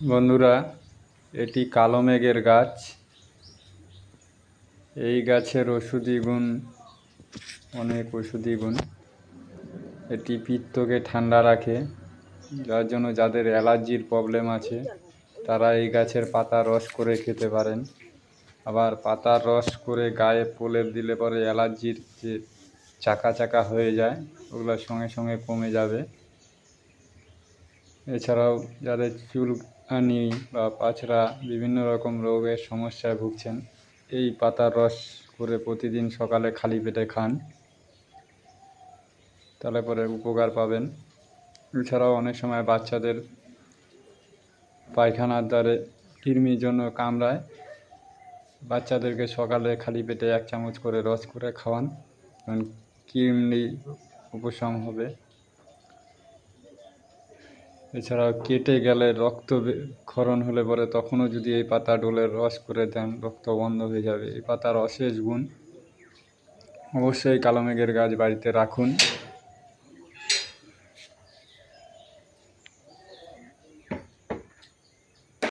বন্ধুরা, এটি কালো মেঘের গাছ। এই গাছের ওষুধি গুণ, অনেক ওষুধি গুণ। এটি পিত্তকে ঠান্ডা রাখে, যার জন্য যাদের অ্যালার্জির প্রবলেম আছে, তারা এই গাছের পাতা রস করে খেতে পারেন। আবার পাতার রস করে গায়ে পোলে দিলে পরে অ্যালার্জির যে চাকা চাকা হয়ে যায়, ওগুলো সঙ্গে সঙ্গে কমে যাবে। এছাড়াও যাদের চুলকানি বা পাছড়া বিভিন্ন রকম রোগের সমস্যায় ভুগছেন, এই পাতার রস করে প্রতিদিন সকালে খালি পেটে খান। তাহলে পরে উপকার পাবেন। এছাড়াও অনেক সময় বাচ্চাদের পায়খানার দ্বারে কৃমির জন্য কামড়ায়। বাচ্চাদেরকে সকালে খালি পেটে এক চামচ করে রস করে খাওয়ান, কারণ কৃমি উপশম হবে। এছাড়াও কেটে গেলে রক্ত ক্ষরণ হলে পরে তখনও যদি এই পাতা ডোলের রস করে দেন, রক্ত বন্ধ হয়ে যাবে। এই পাতার অশেষ গুণ অবশ্যই কালো মেঘের গাছ বাড়িতে রাখুন।